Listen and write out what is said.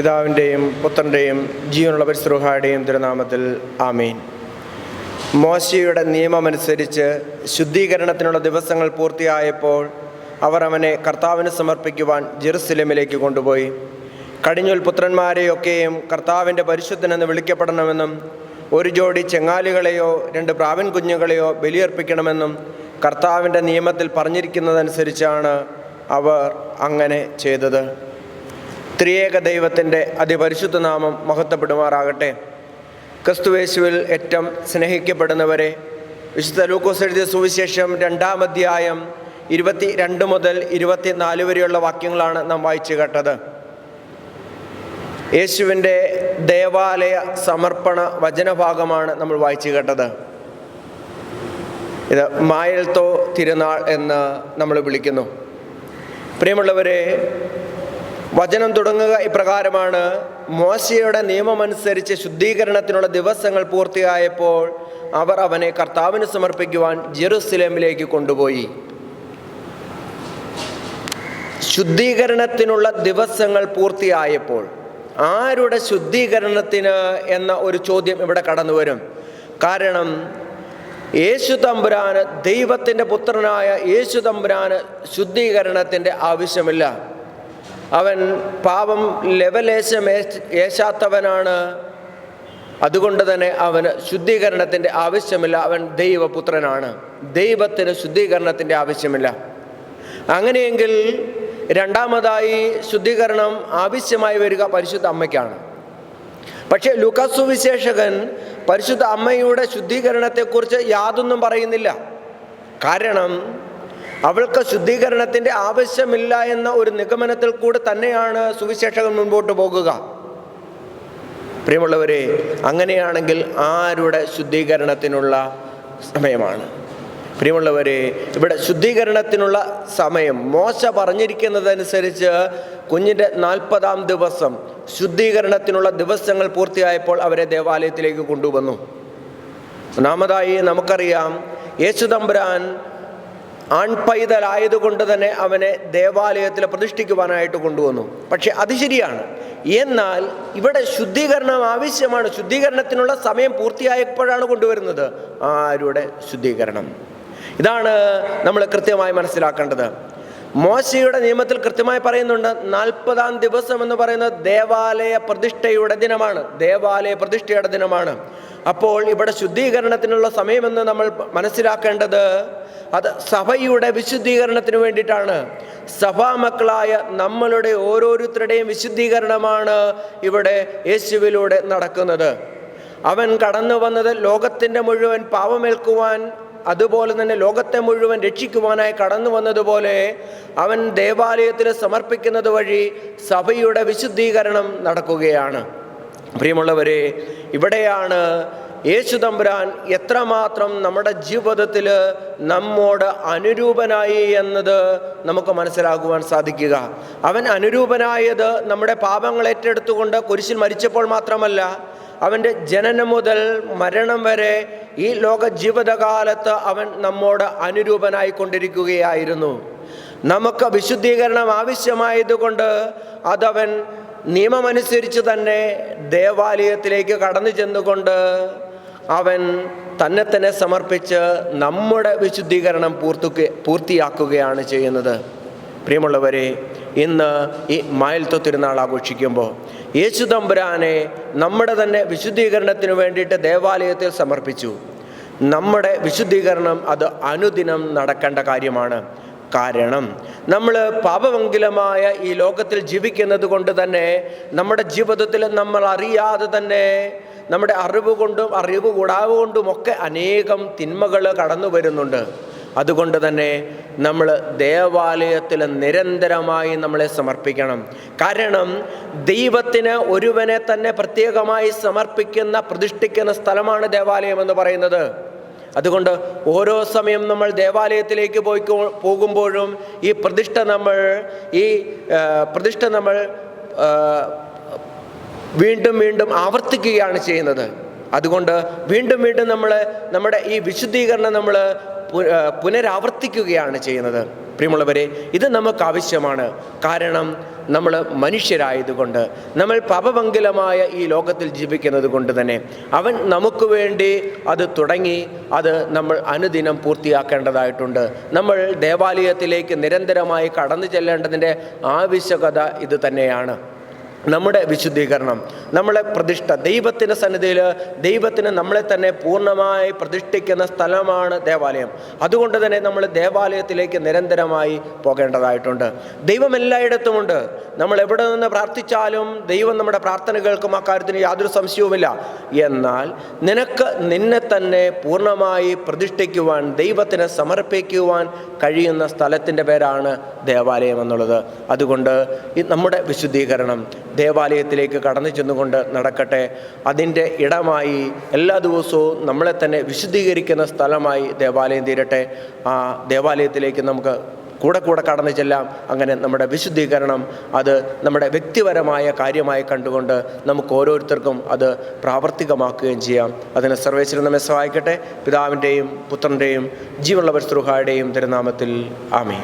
പിതാവിന്റെയും പുത്രന്റെയും ജീവനുള്ള പരിശ്രൂഹായുടെയും തിരുനാമത്തിൽ ആമീൻ. മോശയുടെ നിയമമനുസരിച്ച് ശുദ്ധീകരണത്തിനുള്ള ദിവസങ്ങൾ പൂർത്തിയായപ്പോൾ അവർ അവനെ കർത്താവിന് സമർപ്പിക്കുവാൻ ജെറുസലേമിലേക്ക് കൊണ്ടുപോയി. കടിഞ്ഞുൽ പുത്രന്മാരെയൊക്കെയും കർത്താവിന്റെ പരിശുദ്ധനെന്ന് വിളിക്കപ്പെടണമെന്നും ഒരു ജോഡി ചെങ്ങാലികളെയോ രണ്ട് പ്രാവൻ കുഞ്ഞുങ്ങളെയോ ബലിയർപ്പിക്കണമെന്നും കർത്താവിന്റെ നിയമത്തിൽ പറഞ്ഞിരിക്കുന്നതനുസരിച്ചാണ് അവർ അങ്ങനെ ചെയ്തത്. ത്രിയേക ദൈവത്തിന്റെ അതിപരിശുദ്ധ നാമം മഹത്വപ്പെടുമാറാകട്ടെ. ക്രിസ്തുവേശുവിൽ ഏറ്റവും സ്നേഹിക്കപ്പെടുന്നവരെ വിശുദ്ധ ലൂക്കോസ് എഴുതിയ സുവിശേഷം രണ്ടാം അധ്യായം ഇരുപത്തി രണ്ട് മുതൽ ഇരുപത്തിനാല് വരെയുള്ള വാക്യങ്ങളാണ് നാം വായിച്ചു കേട്ടത്. യേശുവിന്റെ ദേവാലയ സമർപ്പണ വചനഭാഗമാണ് നമ്മൾ വായിച്ചു കേട്ടത്. ഇത് മായൽത്തോ തിരുനാൾ എന്ന് നമ്മൾ വിളിക്കുന്നു. പ്രിയമുള്ളവരെ വചനം തുടങ്ങുക ഇപ്രകാരമാണ്. മോശയുടെ നിയമമനുസരിച്ച് ശുദ്ധീകരണത്തിനുള്ള ദിവസങ്ങൾ പൂർത്തിയായപ്പോൾ അവർ അവനെ കർത്താവിന് സമർപ്പിക്കുവാൻ ജെറുസലേമിലേക്ക് കൊണ്ടുപോയി. ശുദ്ധീകരണത്തിനുള്ള ദിവസങ്ങൾ പൂർത്തിയായപ്പോൾ. ആരുടെ ശുദ്ധീകരണത്തിന് എന്ന ഒരു ചോദ്യം ഇവിടെ കടന്നു വരും കാരണം യേശു തമ്പുരാന് ദൈവത്തിന്റെ പുത്രനായ യേശു തമ്പുരാന് ശുദ്ധീകരണത്തിന്റെ ആവശ്യമില്ല. അവൻ പാപം ലെവലേശം ഏശാത്തവനാണ്. അതുകൊണ്ട് തന്നെ അവന് ശുദ്ധീകരണത്തിന്റെ ആവശ്യമില്ല. അവൻ ദൈവപുത്രനാണ്. ദൈവത്തിന് ശുദ്ധീകരണത്തിന്റെ ആവശ്യമില്ല. അങ്ങനെയെങ്കിൽ രണ്ടാമതായി ശുദ്ധീകരണം ആവശ്യമായി വരിക പരിശുദ്ധ അമ്മയ്ക്കാണ്. പക്ഷേ ലുക്കസു വിശേഷകൻ പരിശുദ്ധ അമ്മയുടെ ശുദ്ധീകരണത്തെക്കുറിച്ച് യാതൊന്നും പറയുന്നില്ല. കാരണം അവൾക്ക് ശുദ്ധീകരണത്തിന്റെ ആവശ്യമില്ല എന്ന ഒരു നിഗമനത്തിൽ കൂടെ തന്നെയാണ് സുവിശേഷകൻ മുൻപോട്ട് പോകുക. പ്രിയമുള്ളവരെ അങ്ങനെയാണെങ്കിൽ ആരുടെ ശുദ്ധീകരണത്തിനുള്ള സമയമാണ്? പ്രിയമുള്ളവരെ ഇവിടെ ശുദ്ധീകരണത്തിനുള്ള സമയം. മോശ പറഞ്ഞിരിക്കുന്നതനുസരിച്ച് കുഞ്ഞിന്റെ നാൽപ്പതാം ദിവസം ശുദ്ധീകരണത്തിനുള്ള ദിവസങ്ങൾ പൂർത്തിയായപ്പോൾ അവരെ ദേവാലയത്തിലേക്ക് കൊണ്ടുവന്നു. ഒന്നാമതായി നമുക്കറിയാം യേശുദമ്പുരാൻ ആൺപൈതലായതുകൊണ്ട് തന്നെ അവനെ ദേവാലയത്തിൽ പ്രതിഷ്ഠിക്കുവാനായിട്ട് കൊണ്ടുവന്നു. പക്ഷെ അത് ശരിയാണ്. എന്നാൽ ഇവിടെ ശുദ്ധീകരണം ആവശ്യമാണ്. ശുദ്ധീകരണത്തിനുള്ള സമയം പൂർത്തിയായപ്പോഴാണ് കൊണ്ടുവരുന്നത്. ആരുടെ ശുദ്ധീകരണം? ഇതാണ് നമ്മൾ കൃത്യമായി മനസ്സിലാക്കേണ്ടത്. മോശയുടെ നിയമത്തിൽ കൃത്യമായി പറയുന്നുണ്ട് നാൽപ്പതാം ദിവസം എന്ന് പറയുന്നത് ദേവാലയ പ്രതിഷ്ഠയുടെ ദിനമാണ്. ദേവാലയ പ്രതിഷ്ഠയുടെ ദിനമാണ്. അപ്പോൾ ഇവിടെ ശുദ്ധീകരണത്തിനുള്ള സമയമെന്ന് നമ്മൾ മനസ്സിലാക്കേണ്ടത് അത് സഭയുടെ വിശുദ്ധീകരണത്തിന് വേണ്ടിയിട്ടാണ്. സഭാമക്കളായ നമ്മളുടെ ഓരോരുത്തരുടെയും വിശുദ്ധീകരണമാണ് ഇവിടെ യേശുവിലൂടെ നടക്കുന്നത്. അവൻ കടന്നു വന്നത് ലോകത്തിന്റെ മുഴുവൻ പാവമേൽക്കുവാൻ അതുപോലെ തന്നെ ലോകത്തെ മുഴുവൻ രക്ഷിക്കുവാനായി കടന്നു വന്നതുപോലെ അവൻ ദേവാലയത്തിൽ സമർപ്പിക്കുന്നത് വഴി സഭയുടെ വിശുദ്ധീകരണം നടക്കുകയാണ്. പ്രിയമുള്ളവരെ ഇവിടെയാണ് യേശു തമ്പുരാൻ എത്രമാത്രം നമ്മുടെ ജീവിതത്തിൽ നമ്മോട് അനുരൂപനായി എന്നത് നമുക്ക് മനസ്സിലാക്കുവാൻ സാധിക്കുക. അവൻ അനുരൂപനായത് നമ്മുടെ പാപങ്ങൾ ഏറ്റെടുത്തുകൊണ്ട് കുരിശിൽ മരിച്ചപ്പോൾ മാത്രമല്ല അവന്റെ ജനനം മുതൽ മരണം വരെ ഈ ലോക ജീവിതകാലത്ത് അവൻ നമ്മോട് അനുരൂപനായി കൊണ്ടിരിക്കുകയായിരുന്നു. നമുക്ക് വിശുദ്ധീകരണം ആവശ്യമായതുകൊണ്ട് അതവൻ നിയമമനുസരിച്ച് തന്നെ ദേവാലയത്തിലേക്ക് കടന്നു ചെന്നുകൊണ്ട് അവൻ തന്നെ തന്നെ സമർപ്പിച്ച് നമ്മുടെ വിശുദ്ധീകരണം പൂർത്തുക പൂർത്തിയാക്കുകയാണ് ചെയ്യുന്നത്. പ്രിയമുള്ളവരെ ഇന്ന് ഈ മായൽത്വ തിരുനാൾ ആഘോഷിക്കുമ്പോൾ യേശു തമ്പുരാനെ നമ്മുടെ തന്നെ വിശുദ്ധീകരണത്തിന് വേണ്ടിയിട്ട് ദേവാലയത്തിൽ സമർപ്പിച്ചു. നമ്മുടെ വിശുദ്ധീകരണം അത് അനുദിനം നടക്കേണ്ട കാര്യമാണ്. കാരണം നമ്മൾ പാപമംഗലമായ ഈ ലോകത്തിൽ ജീവിക്കുന്നത് കൊണ്ട് തന്നെ നമ്മുടെ ജീവിതത്തിൽ നമ്മൾ അറിയാതെ തന്നെ നമ്മുടെ അറിവ് കൊണ്ടും അറിവ് കൂടാവ് കൊണ്ടും ഒക്കെ അനേകം തിന്മകൾ കടന്നു വരുന്നുണ്ട്. അതുകൊണ്ട് തന്നെ നമ്മൾ ദേവാലയത്തിൽ നിരന്തരമായി നമ്മളെ സമർപ്പിക്കണം. കാരണം ദൈവത്തിന് ഒരുവനെ തന്നെ പ്രത്യേകമായി സമർപ്പിക്കുന്ന പ്രതിഷ്ഠിക്കുന്ന സ്ഥലമാണ് ദേവാലയം എന്ന് പറയുന്നത്. അതുകൊണ്ട് ഓരോ സമയം നമ്മൾ ദേവാലയത്തിലേക്ക് പോയി പോകുമ്പോഴും ഈ പ്രതിഷ്ഠ നമ്മൾ ഈ പ്രതിഷ്ഠ നമ്മൾ വീണ്ടും വീണ്ടും ആവർത്തിക്കുകയാണ് ചെയ്യുന്നത്. അതുകൊണ്ട് വീണ്ടും വീണ്ടും നമ്മൾ നമ്മുടെ ഈ വിശുദ്ധീകരണം നമ്മൾ പുനരാവർത്തിക്കുകയാണ് ചെയ്യുന്നത്. പ്രിയമുള്ളവരെ ഇത് നമുക്ക് ആവശ്യമാണ് കാരണം നമ്മൾ മനുഷ്യരായതുകൊണ്ട് നമ്മൾ പാപമംഗലമായ ഈ ലോകത്തിൽ ജീവിക്കുന്നത് കൊണ്ട് തന്നെ അവൻ നമുക്ക് വേണ്ടി അത് തുടങ്ങി അത് നമ്മൾ അനുദിനം പൂർത്തിയാക്കേണ്ടതായിട്ടുണ്ട്. നമ്മൾ ദേവാലയത്തിലേക്ക് നിരന്തരമായി കടന്നു ചെല്ലേണ്ടതിന്റെ ആവശ്യകത ഇത് തന്നെയാണ്. നമ്മുടെ വിശുദ്ധീകരണം നമ്മളെ പ്രതിഷ്ഠ. ദൈവത്തിന്റെ സന്നിധിയിൽ ദൈവത്തിന് നമ്മളെ തന്നെ പൂർണമായി പ്രതിഷ്ഠിക്കുന്ന സ്ഥലമാണ് ദേവാലയം. അതുകൊണ്ട് തന്നെ നമ്മൾ ദേവാലയത്തിലേക്ക് നിരന്തരമായി പോകേണ്ടതായിട്ടുണ്ട്. ദൈവം എല്ലായിടത്തുമുണ്ട്. നമ്മൾ എവിടെ നിന്ന് പ്രാർത്ഥിച്ചാലും ദൈവം നമ്മുടെ പ്രാർത്ഥന കേൾക്കും ആ കാര്യത്തിന് യാതൊരു സംശയവുമില്ല. എന്നാൽ നിനക്ക് നിന്നെ തന്നെ പൂർണമായി പ്രതിഷ്ഠിക്കുവാൻ ദൈവത്തിന് സമർപ്പിക്കുവാൻ കഴിയുന്ന സ്ഥലത്തിന്റെ പേരാണ് ദേവാലയം എന്നുള്ളത്. അതുകൊണ്ട് നമ്മുടെ വിശുദ്ധീകരണം ദേവാലയത്തിലേക്ക് കടന്നു ചെന്നുകൊണ്ട് നടക്കട്ടെ. അതിന്റെ ഇടമായി എല്ലാ ദിവസവും നമ്മളെ തന്നെ വിശുദ്ധീകരിക്കുന്ന സ്ഥലമായി ദേവാലയം തീരട്ടെ. ആ ദേവാലയത്തിലേക്ക് നമുക്ക് കൂടെ കൂടെ കടന്നു ചെല്ലാം. അങ്ങനെ നമ്മുടെ വിശുദ്ധീകരണം അത് നമ്മുടെ വ്യക്തിപരമായ കാര്യമായി കണ്ടുകൊണ്ട് നമുക്ക് ഓരോരുത്തർക്കും അത് പ്രാവർത്തികമാക്കുകയും ചെയ്യാം. അതിന് സർവേശ്വരൻ നമ്മെ സഹായിക്കട്ടെ. പിതാവിന്റെയും പുത്രന്റെയും ജീവനുള്ള പരിസ്ഥുഹായുടെയും തിരുനാമത്തിൽ ആമേ